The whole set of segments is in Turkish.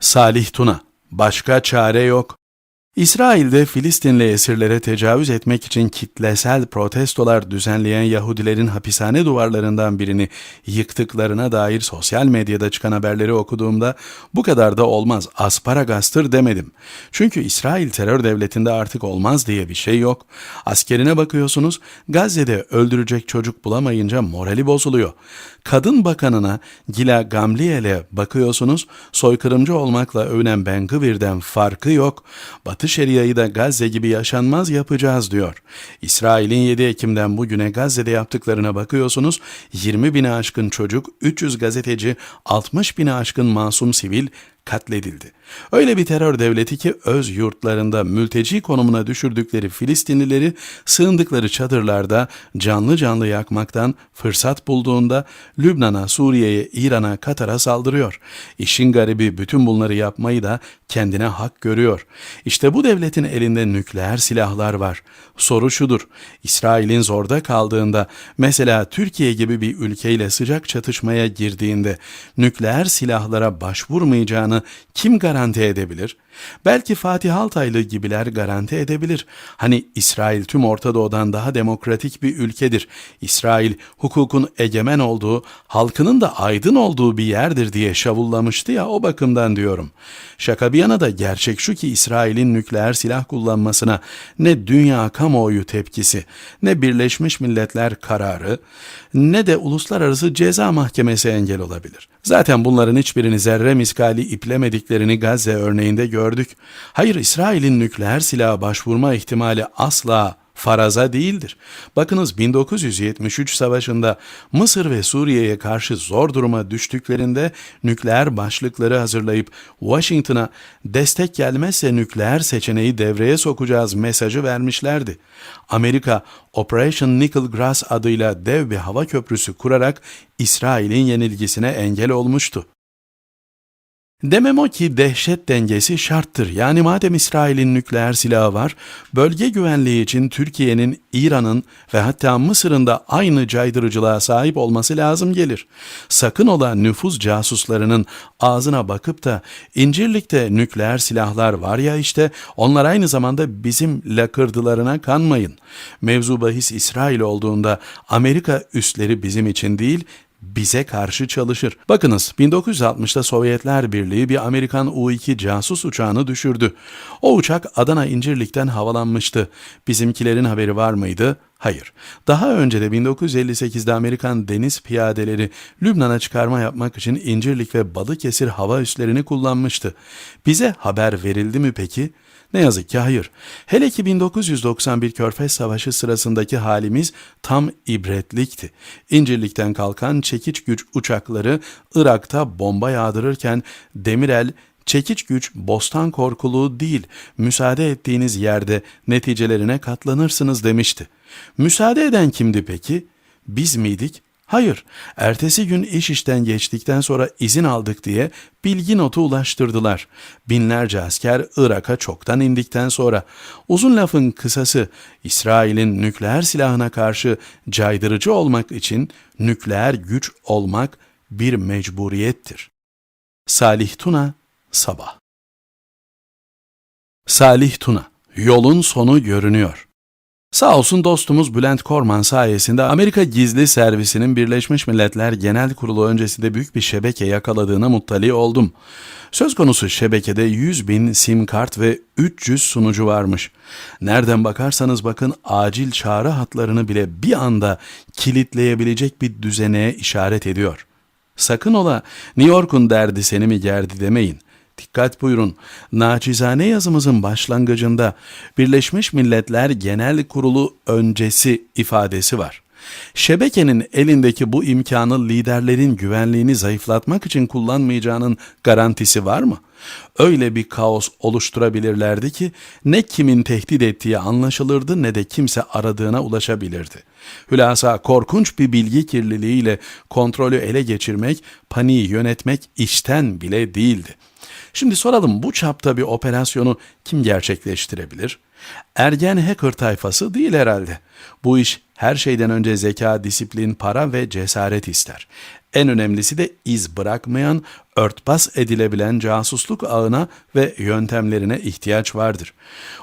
Salih Tuna, başka çare yok. İsrail'de Filistinli esirlere tecavüz etmek için kitlesel protestolar düzenleyen Yahudilerin hapishane duvarlarından birini yıktıklarına dair sosyal medyada çıkan haberleri okuduğumda bu kadar da olmaz asparagastır demedim. Çünkü İsrail terör devletinde artık olmaz diye bir şey yok. Askerine bakıyorsunuz Gazze'de öldürecek çocuk bulamayınca morali bozuluyor. Kadın bakanına Gila Gamliel'e bakıyorsunuz soykırımcı olmakla övünen Ben Gvir'den farkı yok. Batı Şeria'yı da Gazze gibi yaşanmaz yapacağız diyor. İsrail'in 7 Ekim'den bugüne Gazze'de yaptıklarına bakıyorsunuz 20 bine aşkın çocuk, 300 gazeteci, 60 bine aşkın masum sivil katledildi. Öyle bir terör devleti ki öz yurtlarında mülteci konumuna düşürdükleri Filistinlileri sığındıkları çadırlarda canlı canlı yakmaktan fırsat bulduğunda Lübnan'a, Suriye'ye, İran'a, Katar'a saldırıyor. İşin garibi bütün bunları yapmayı da kendine hak görüyor. İşte bu devletin elinde nükleer silahlar var. Soru şudur. İsrail'in zorda kaldığında mesela Türkiye gibi bir ülkeyle sıcak çatışmaya girdiğinde nükleer silahlara başvurmayacağını kim garanti edebilir? Belki Fatih Altaylı gibiler garanti edebilir. Hani İsrail tüm Orta Doğu'dan daha demokratik bir ülkedir. İsrail hukukun egemen olduğu, halkının da aydın olduğu bir yerdir diye şavullamıştı ya o bakımdan diyorum. Şaka bir yana da gerçek şu ki İsrail'in nükleer silah kullanmasına ne dünya kamuoyu tepkisi, ne Birleşmiş Milletler kararı, ne de Uluslararası Ceza Mahkemesi engel olabilir. Zaten bunların hiçbirini zerre miskali iplemediklerini Gazze örneğinde gördük. Hayır İsrail'in nükleer silaha başvurma ihtimali asla faraza değildir. Bakınız 1973 savaşında Mısır ve Suriye'ye karşı zor duruma düştüklerinde nükleer başlıkları hazırlayıp Washington'a destek gelmezse nükleer seçeneği devreye sokacağız mesajı vermişlerdi. Amerika Operation Nickel Grass adıyla dev bir hava köprüsü kurarak İsrail'in yenilgisine engel olmuştu. Demem o ki dehşet dengesi şarttır. Yani madem İsrail'in nükleer silahı var, bölge güvenliği için Türkiye'nin, İran'ın ve hatta Mısır'ın da aynı caydırıcılığa sahip olması lazım gelir. Sakın ola nüfuz casuslarının ağzına bakıp da İncirlik'te nükleer silahlar var ya işte onlar aynı zamanda bizim lakırdılarına kanmayın. Mevzu bahis İsrail olduğunda Amerika üsleri bizim için değil, bize karşı çalışır. Bakınız 1960'da Sovyetler Birliği bir Amerikan U-2 casus uçağını düşürdü. O uçak Adana İncirlik'ten havalanmıştı. Bizimkilerin haberi var mıydı? Hayır. Daha önce de 1958'de Amerikan deniz piyadeleri Lübnan'a çıkarma yapmak için İncirlik ve Balıkesir hava üslerini kullanmıştı. Bize haber verildi mi peki? Ne yazık ki hayır. Hele ki 1991 Körfez Savaşı sırasındaki halimiz tam ibretlikti. İncirlik'ten kalkan çekiç güç uçakları Irak'ta bomba yağdırırken Demirel çekiç güç bostan korkuluğu değil, müsaade ettiğiniz yerde neticelerine katlanırsınız demişti. Müsaade eden kimdi peki? Biz miydik? Hayır, ertesi gün iş işten geçtikten sonra izin aldık diye bilgi notu ulaştırdılar. Binlerce asker Irak'a çoktan indikten sonra. Uzun lafın kısası, İsrail'in nükleer silahına karşı caydırıcı olmak için nükleer güç olmak bir mecburiyettir. Salih Tuna, Sabah Salih Tuna, yolun sonu görünüyor. Sağ olsun dostumuz Bülent Korman sayesinde Amerika Gizli Servisi'nin Birleşmiş Milletler Genel Kurulu öncesinde büyük bir şebeke yakaladığına muttali oldum. Söz konusu şebekede 100 bin sim kart ve 300 sunucu varmış. Nereden bakarsanız bakın acil çağrı hatlarını bile bir anda kilitleyebilecek bir düzeneye işaret ediyor. Sakın ola New York'un derdi seni mi gerdi demeyin. Dikkat buyurun. Naçizane yazımızın başlangıcında Birleşmiş Milletler Genel Kurulu öncesi ifadesi var. Şebekenin elindeki bu imkanı liderlerin güvenliğini zayıflatmak için kullanmayacağının garantisi var mı? Öyle bir kaos oluşturabilirlerdi ki ne kimin tehdit ettiği anlaşılırdı ne de kimse aradığına ulaşabilirdi. Hülasa korkunç bir bilgi kirliliğiyle kontrolü ele geçirmek, paniği yönetmek işten bile değildi. Şimdi soralım bu çapta bir operasyonu kim gerçekleştirebilir? Ergen hacker tayfası değil herhalde. Bu iş her şeyden önce zeka, disiplin, para ve cesaret ister. En önemlisi de iz bırakmayan, örtbas edilebilen casusluk ağına ve yöntemlerine ihtiyaç vardır.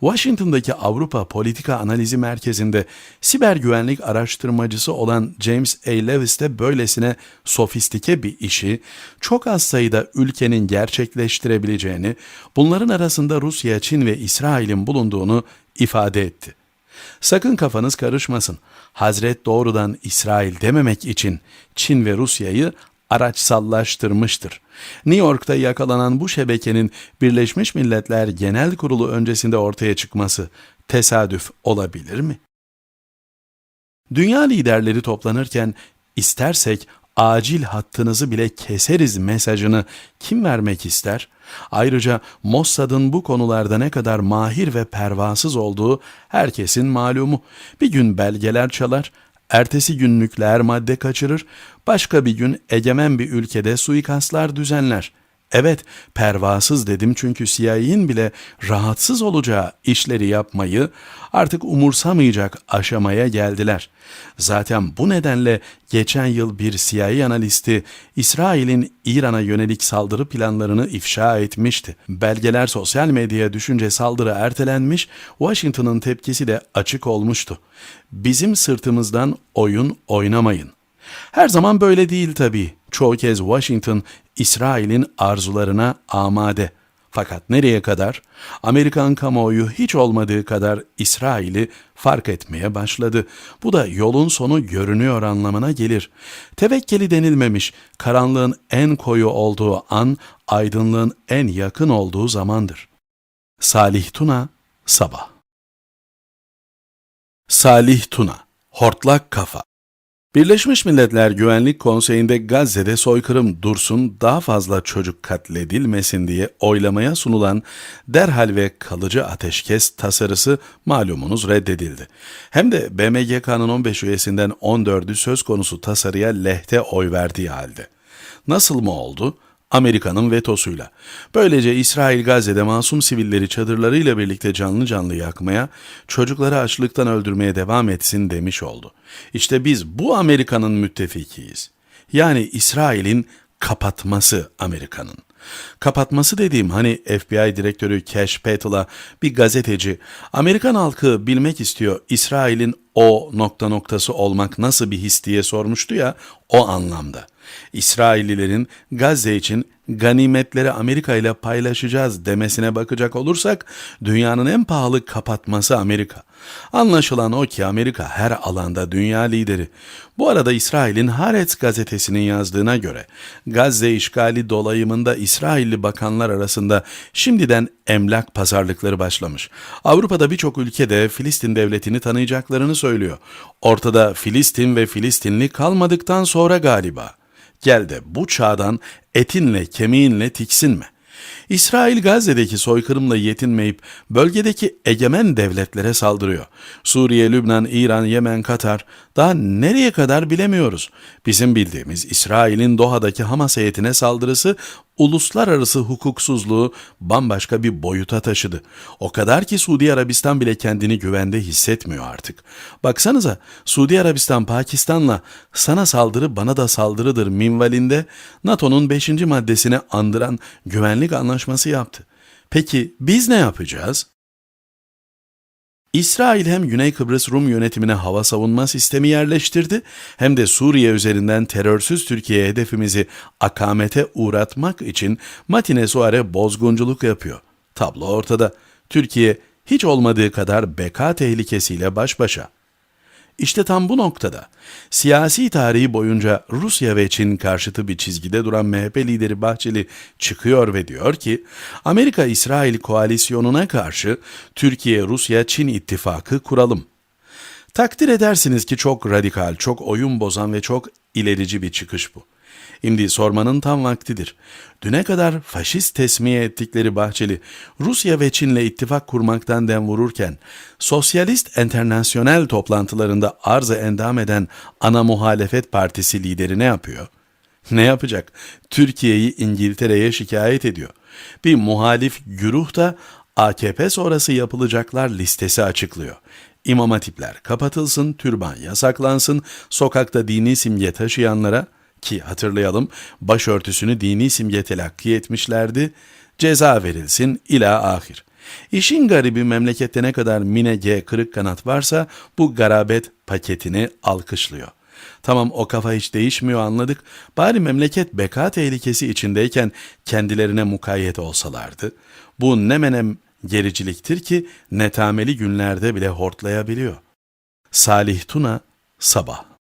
Washington'daki Avrupa Politika Analizi Merkezi'nde siber güvenlik araştırmacısı olan James A. Lewis de böylesine sofistike bir işi çok az sayıda ülkenin gerçekleştirebileceğini, bunların arasında Rusya, Çin ve İsrail'in bulunduğunu ifade etti. Sakın kafanız karışmasın. Hazret doğrudan İsrail dememek için Çin ve Rusya'yı araçsallaştırmıştır. New York'ta yakalanan bu şebekenin Birleşmiş Milletler Genel Kurulu öncesinde ortaya çıkması tesadüf olabilir mi? Dünya liderleri toplanırken istersek acil hattınızı bile keseriz mesajını kim vermek ister? Ayrıca Mossad'ın bu konularda ne kadar mahir ve pervasız olduğu herkesin malumu. Bir gün belgeler çalar, ertesi gün nükleer madde kaçırır, başka bir gün egemen bir ülkede suikastlar düzenler. Evet, pervasız dedim çünkü CIA'in bile rahatsız olacağı işleri yapmayı artık umursamayacak aşamaya geldiler. Zaten bu nedenle geçen yıl bir CIA analisti İsrail'in İran'a yönelik saldırı planlarını ifşa etmişti. Belgeler sosyal medyaya düşünce saldırı ertelenmiş, Washington'ın tepkisi de açık olmuştu. Bizim sırtımızdan oyun oynamayın. Her zaman böyle değil tabii. Çoğu kez Washington İsrail'in arzularına amade. Fakat nereye kadar? Amerikan kamuoyu hiç olmadığı kadar İsrail'i fark etmeye başladı. Bu da yolun sonu görünüyor anlamına gelir. Tevekkeli denilmemiş, karanlığın en koyu olduğu an, aydınlığın en yakın olduğu zamandır. Salih Tuna, Sabah Salih Tuna, Hortlak Kafa Birleşmiş Milletler Güvenlik Konseyi'nde Gazze'de soykırım dursun, daha fazla çocuk katledilmesin diye oylamaya sunulan derhal ve kalıcı ateşkes tasarısı malumunuz reddedildi. Hem de BMGK'nın 15 üyesinden 14'ü söz konusu tasarıya lehte oy verdiği halde. Nasıl mı oldu? Amerika'nın vetosuyla. Böylece İsrail Gazze'de masum sivilleri çadırlarıyla birlikte canlı canlı yakmaya, çocukları açlıktan öldürmeye devam etsin demiş oldu. İşte biz bu Amerika'nın müttefikiyiz. Yani İsrail'in kapatması Amerika'nın. Kapatması dediğim hani FBI direktörü Cash Patel'a bir gazeteci Amerikan halkı bilmek istiyor İsrail'in o nokta noktası olmak nasıl bir his diye sormuştu ya o anlamda. İsraillilerin Gazze için ganimetleri Amerika ile paylaşacağız demesine bakacak olursak dünyanın en pahalı kapatması Amerika. Anlaşılan o ki Amerika her alanda dünya lideri. Bu arada İsrail'in Haaretz gazetesinin yazdığına göre Gazze işgali dolayımında İsrailli bakanlar arasında şimdiden emlak pazarlıkları başlamış. Avrupa'da birçok ülkede Filistin devletini tanıyacaklarını söylüyor. Ortada Filistin ve Filistinli kalmadıktan sonra galiba. Gel de bu çağdan etinle kemiğinle tiksinme. İsrail Gazze'deki soykırımla yetinmeyip bölgedeki egemen devletlere saldırıyor. Suriye, Lübnan, İran, Yemen, Katar daha nereye kadar bilemiyoruz. Bizim bildiğimiz İsrail'in Doha'daki Hamas heyetine saldırısı uluslararası hukuksuzluğu bambaşka bir boyuta taşıdı. O kadar ki Suudi Arabistan bile kendini güvende hissetmiyor artık. Baksanıza Suudi Arabistan Pakistan'la sana saldırı bana da saldırıdır minvalinde NATO'nun 5. maddesine andıran güvenlik anlaşması yaptı. Peki biz ne yapacağız? İsrail hem Güney Kıbrıs Rum yönetimine hava savunma sistemi yerleştirdi hem de Suriye üzerinden terörsüz Türkiye hedefimizi akamete uğratmak için Matine Suare bozgunculuk yapıyor. Tablo ortada. Türkiye hiç olmadığı kadar beka tehlikesiyle baş başa. İşte tam bu noktada siyasi tarihi boyunca Rusya ve Çin karşıtı bir çizgide duran MHP lideri Bahçeli çıkıyor ve diyor ki Amerika-İsrail koalisyonuna karşı Türkiye-Rusya-Çin ittifakı kuralım. Takdir edersiniz ki çok radikal, çok oyun bozan ve çok ilerici bir çıkış bu. Şimdi sormanın tam vaktidir. Düne kadar faşist tesmiye ettikleri Bahçeli, Rusya ve Çin'le ittifak kurmaktan dem vururken, Sosyalist Enternasyonel toplantılarında arzı endam eden ana muhalefet partisi lideri ne yapıyor? Ne yapacak? Türkiye'yi İngiltere'ye şikayet ediyor. Bir muhalif güruh da AKP sonrası yapılacaklar listesi açıklıyor. İmam hatipler kapatılsın, türban yasaklansın, sokakta dini simge taşıyanlara ki hatırlayalım başörtüsünü dini simge telakki etmişlerdi, ceza verilsin ila ahir. İşin garibi memlekette ne kadar mine G kırık kanat varsa bu garabet paketini alkışlıyor. Tamam o kafa hiç değişmiyor anladık. Bari memleket beka tehlikesi içindeyken kendilerine mukayyet olsalardı. Bu ne menem gericiliktir ki netameli günlerde bile hortlayabiliyor. Salih Tuna, Sabah